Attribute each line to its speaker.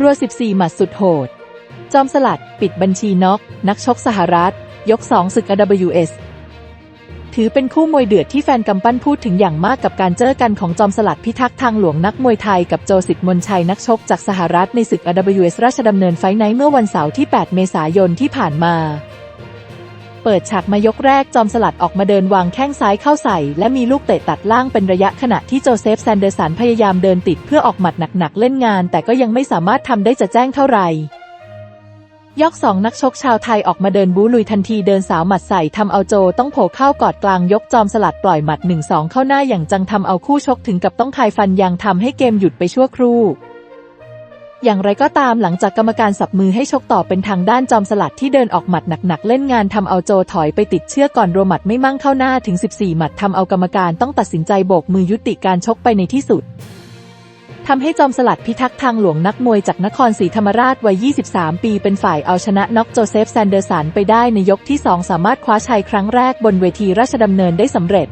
Speaker 1: รัว 14 หมัดสุดโหด จอมสลัด ปิดบัญชีน็อกนักชกสหรัฐ ยก 2 ศึก AWS ถือเป็นคู่มวยเดือดที่แฟนกำปั้นพูดถึงอย่างมากกับการเจอกันของจอมสลัดพิทักษ์ทางหลวงนักมวยไทยกับโจสิทธิ์มนชัยนักชกจากสหรัฐในศึก AWS ราชดำเนินไฟไนท์เมื่อวันเสาร์ที่ 8 เมษายนที่ผ่านมา เปิดฉากมายกแรกจอมสลัดออกมาเดินวางแข้งซ้ายเข้าใส่ และมีลูกเตะตัดล่างเป็นระยะขณะที่โจเซฟแซนเดอร์สันพยายามเดินติดเพื่อออกหมัดหนักๆเล่นงาน แต่ก็ยังไม่สามารถทำได้จะแจ้งเท่าไหร่ยกสองนักชกชาวไทยออกมาเดินบูลุยทันทีเดินสาวหมัดใส่ทำเอาโจต้องโผล่เข้ากอดกลางยกจอมสลัดปล่อยหมัด1-2เข้าหน้าอย่างจังทำเอาคู่ชกถึงกับต้องคายฟันยางทำให้เกมหยุดไปชั่วครู่ อย่างไรก็ตามหลังจากกรรมการสับมือให้ชกต่อเป็นทางด้านจอมสลัดที่เดินออกหมัดหนักๆเล่นงานทำเอาโจถอยไปติดเชือกก่อนรัวหมัดไม่มั่งเข้าหน้าถึง 14 หมัดทำเอากรรมการต้องตัดสินใจโบกมือยุติการชกไปในที่สุดทำให้จอมสลัดพิทักษ์ทางหลวงนักมวยจากนครศรีธรรมราชวัย 23 ปีเป็นฝ่ายเอาชนะน็อกโจเซฟแซนเดอร์สันไปได้ในยกที่ 2 สามารถคว้าชัยครั้งแรกบนเวทีราชดำเนินได้สำเร็จ